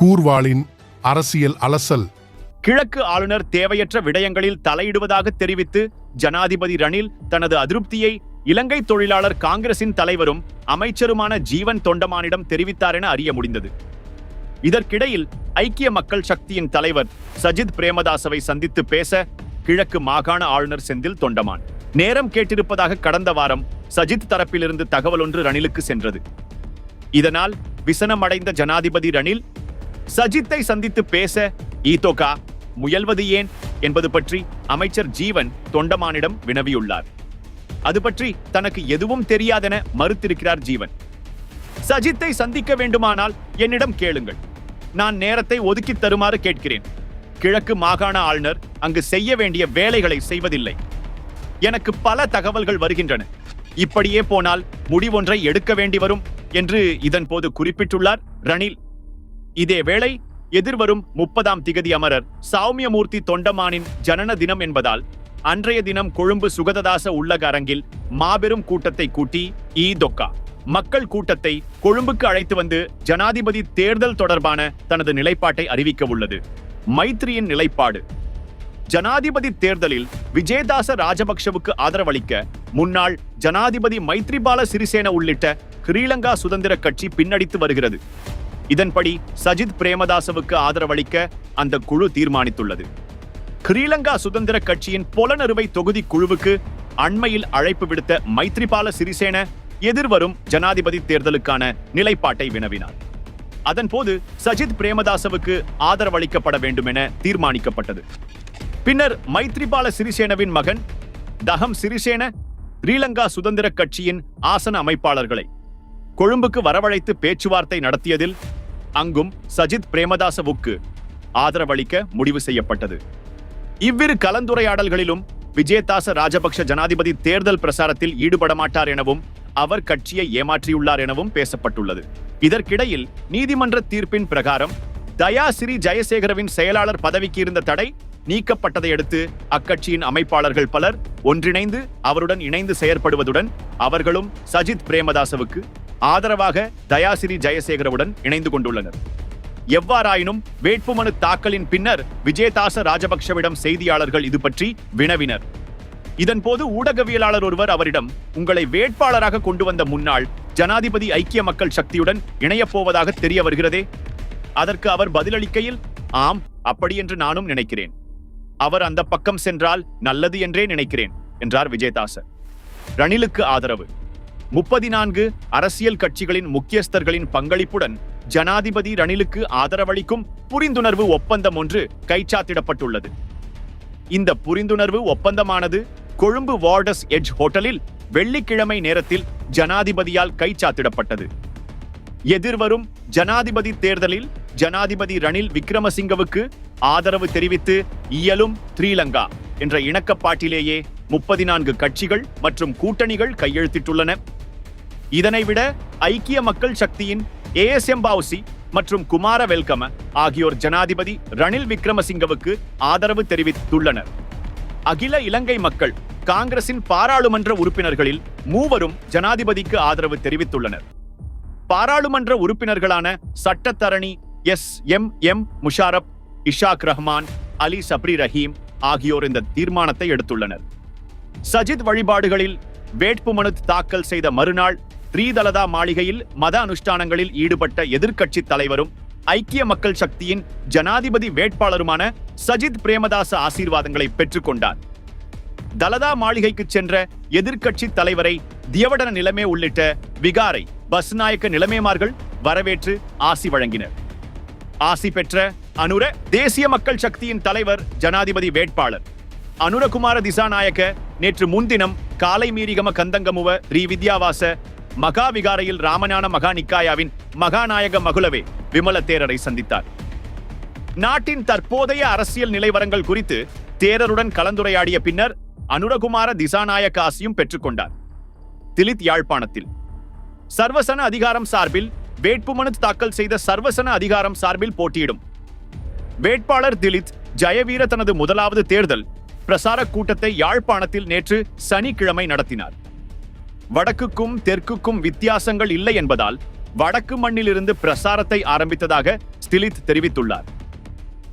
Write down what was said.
கூர்வாளின் அரசியல் அலசல். கிழக்கு ஆளுநர் தேவையற்ற விடயங்களில் தலையிடுவதாக தெரிவித்து ஜனாதிபதி ரணில் தனது அதிருப்தியை இலங்கை தொழிலாளர் காங்கிரசின் தலைவரும் அமைச்சருமான ஜீவன் தொண்டமானிடம் தெரிவித்தார் என அறிய முடிந்தது. இதற்கிடையில் ஐக்கிய மக்கள் சக்தியின் தலைவர் சஜித் பிரேமதாசவை சந்தித்து பேச கிழக்கு மாகாண ஆளுநர் செந்தில் தொண்டமான். நேரம் கேட்டிருப்பதாக கடந்த வாரம் சஜித் தரப்பிலிருந்து தகவல் ஒன்று ரணிலுக்கு சென்றது. இதனால் விசனமடைந்த ஜனாதிபதி ரணில் சஜித்தை சந்தித்து பேச ஈதோகா முயல்வது ஏன்? என்பது பற்றி அமைச்சர் ஜீவன் தொண்டமானிடம் வினவியுள்ளார். அது பற்றி தனக்கு எதுவும் தெரியாதென மறுத்திருக்கிறார் ஜீவன். சஜித்தை சந்திக்க வேண்டுமானால் என்னிடம் கேளுங்கள். நான் நேரத்தை ஒதுக்கித் தருமாறு கேட்கிறேன். கிழக்கு மாகாண ஆளுநர் அங்கு செய்ய வேண்டிய வேலைகளை செய்வதில்லை. எனக்கு பல தகவல்கள் வருகின்றன. இப்படியே போனால் முடிவொன்றை எடுக்க வேண்டி வரும் என்று இதன் போது குறிப்பிட்டுள்ளார் ரணில். இதேவேளை எதிர்வரும் முப்பதாம் திகதி அமரர் சௌமியமூர்த்தி தொண்டமானின் ஜனன தினம் என்பதால் அன்றைய தினம் கொழும்பு சுகததாச உள்ளக அரங்கில் மாபெரும் கூட்டத்தை கூட்டி ஈ தொக்கா. மக்கள் கூட்டத்தை கொழும்புக்கு அழைத்து வந்து ஜனாதிபதி தேர்தல் தொடர்பான தனது நிலைப்பாட்டை அறிவிக்க உள்ளது. மைத்ரியின் நிலைப்பாடு. ஜனாதிபதி தேர்தலில் விஜயதாச ராஜபக்ஷவுக்கு ஆதரவளிக்க முன்னாள் ஜனாதிபதி மைத்ரிபால சிறிசேன உள்ளிட்ட ஸ்ரீலங்கா சுதந்திர கட்சி பின்னடித்து வருகிறது. இதன்படி சஜித் பிரேமதாசவுக்கு ஆதரவளிக்க அந்த குழு தீர்மானித்துள்ளது. ஸ்ரீலங்கா சுதந்திர கட்சியின் பொலனறுவை தொகுதி குழுவுக்கு அண்மையில் அழைப்பு விடுத்த மைத்ரிபால சிறிசேன எதிர்வரும் ஜனாதிபதி தேர்தலுக்கான நிலைப்பாட்டை வினவினார். அதன்போது சஜித் பிரேமதாசவுக்கு ஆதரவளிக்கப்பட வேண்டும் என தீர்மானிக்கப்பட்டது. பின்னர் மைத்ரிபால சிறிசேனவின் மகன் தகம் சிறிசேன ஸ்ரீலங்கா சுதந்திர கட்சியின் ஆசன அமைப்பாளர்களை கொழும்புக்கு வரவழைத்து பேச்சுவார்த்தை நடத்தியதில் அங்கும் சஜித் பிரேமதாசவுக்கு ஆதரவளிக்க முடிவு செய்யப்பட்டது. இவ்விரு கலந்துரையாடல்களிலும் விஜயதாச ராஜபக்ஷ ஜனாதிபதி தேர்தல் பிரசாரத்தில் ஈடுபட மாட்டார் எனவும் அவர் கட்சியை ஏமாற்றியுள்ளார் எனவும் பேசப்பட்டுள்ளது. இதற்கிடையில் நீதிமன்ற தீர்ப்பின் பிரகாரம் தயாசிறி ஜெயசேகரவின் செயலாளர் பதவிக்கு இருந்த தடை நீக்கப்பட்டதை அடுத்து அக்கட்சியின் அமைப்பாளர்கள் பலர் ஒன்றிணைந்து அவருடன் இணைந்து செயற்படுவதுடன் அவர்களும் சஜித் பிரேமதாசவுக்கு ஆதரவாக தயாசிரி ஜெயசேகரவுடன் இணைந்து கொண்டுள்ளனர். எவ்வாறாயினும் வேட்புமனு தாக்கலின் பின்னர் விஜயதாச ராஜபக்ஷவிடம் செய்தியாளர்கள் இது பற்றி வினவினர். இதன்போது ஊடகவியலாளர் ஒருவர் அவரிடம் உங்களை வேட்பாளராக கொண்டு வந்த முன்னாள் ஜனாதிபதி ஐக்கிய மக்கள் சக்தியுடன் இணையப் போவதாக தெரிய வருகிறதே? அதற்கு அவர் பதிலளிக்கையில் ஆம் அப்படி என்று நானும் நினைக்கிறேன். அவர் அந்த பக்கம் சென்றால் நல்லது என்றே நினைக்கிறேன் என்றார் விஜயதாச ரணிலுக்கு ஆதரவு. முப்பதி நான்கு அரசியல் கட்சிகளின் முக்கியஸ்தர்களின் பங்களிப்புடன் ஜனாதிபதி ரணிலுக்கு ஆதரவளிக்கும் புரிந்துணர்வு ஒப்பந்தம் ஒன்று கைச்சாத்திடப்பட்டுள்ளது. இந்த புரிந்துணர்வு ஒப்பந்தமானது கொழும்பு வார்டஸ் எட்ஜ் ஹோட்டலில் வெள்ளிக்கிழமை நேரத்தில் ஜனாதிபதியால் கைச்சாத்திடப்பட்டது. எதிர்வரும் ஜனாதிபதி தேர்தலில் ஜனாதிபதி ரணில் விக்ரமசிங்கவுக்கு ஆதரவு தெரிவித்து இயலும் ஸ்ரீலங்கா என்ற இணக்கப்பாட்டிலேயே முப்பதி நான்கு கட்சிகள் மற்றும் கூட்டணிகள் கையெழுத்திட்டுள்ளன. இதனை விட ஐக்கிய மக்கள் சக்தியின் ஏஎஸ்எம் மற்றும் குமார வெல்கம ஆகியோர் ஜனாதிபதி ரணில் விக்ரமசிங்கவுக்கு ஆதரவு தெரிவித்துள்ளனர். அகில இலங்கை மக்கள் காங்கிரசின் பாராளுமன்ற உறுப்பினர்களில் மூவரும் ஜனாதிபதிக்கு ஆதரவு தெரிவித்துள்ளனர். பாராளுமன்ற உறுப்பினர்களான சட்டத்தரணி S M M Musharraf Ishak Rahman Ali Sabri Rahim ஆகியோர் இந்த தீர்மானத்தை எடுத்துள்ளனர். சஜித் வழிபாடுகளில் வேட்புமனு தாக்கல் செய்த மறுநாள் ஸ்ரீதலதா மாளிகையில் மத அனுஷ்டானங்களில் ஈடுபட்ட எதிர்க்கட்சித் தலைவரும் ஐக்கிய மக்கள் சக்தியின் ஜனாதிபதி வேட்பாளருமான சஜித் பிரேமதாச ஆசீர்வாதங்களை பெற்றுக்கொண்டார். தலதா மாளிகைக்கு சென்ற எதிர்க்கட்சி தலைவரை தியவடன நிலைமை உள்ளிட்ட விகாரை பஸ்நாயக்க நிலைமைமார்கள் வரவேற்று ஆசி வழங்கினர். ஆசி பெற்ற அனுர தேசிய மக்கள் சக்தியின் தலைவர் ஜனாதிபதி வேட்பாளர். அனுரகுமார திசாநாயக்க நேற்று முன்தினம் காலை மீரிகம கந்தங்கமுவ ரீ வித்யாவாச மகா விகாரையில் ராமஞான மகா நிக்காயாவின் மகாநாயக மகுலவே விமல தேரரை சந்தித்தார். நாட்டின் தற்போதைய அரசியல் நிலைவரங்கள் குறித்து தேரருடன் கலந்துரையாடிய பின்னர் அனுரகுமார திசாநாயக்க ஆசியும் பெற்றுக்கொண்டார். திலித் யாழ்ப்பாணத்தில். சர்வசன அதிகாரம் சார்பில் வேட்புமனு தாக்கல் செய்த சர்வசன அதிகாரம் சார்பில் போட்டியிடும். வேட்பாளர் திலித் ஜெயவீர தனது முதலாவது தேர்தல் பிரசார கூட்டத்தை யாழ்ப்பாணத்தில் நேற்று சனிக்கிழமை நடத்தினார். வடக்குக்கும் தெற்குக்கும் வித்தியாசங்கள் இல்லை என்பதால் வடக்கு மண்ணிலிருந்து பிரசாரத்தை ஆரம்பித்ததாக ஸ்டிலித் தெரிவித்துள்ளார்.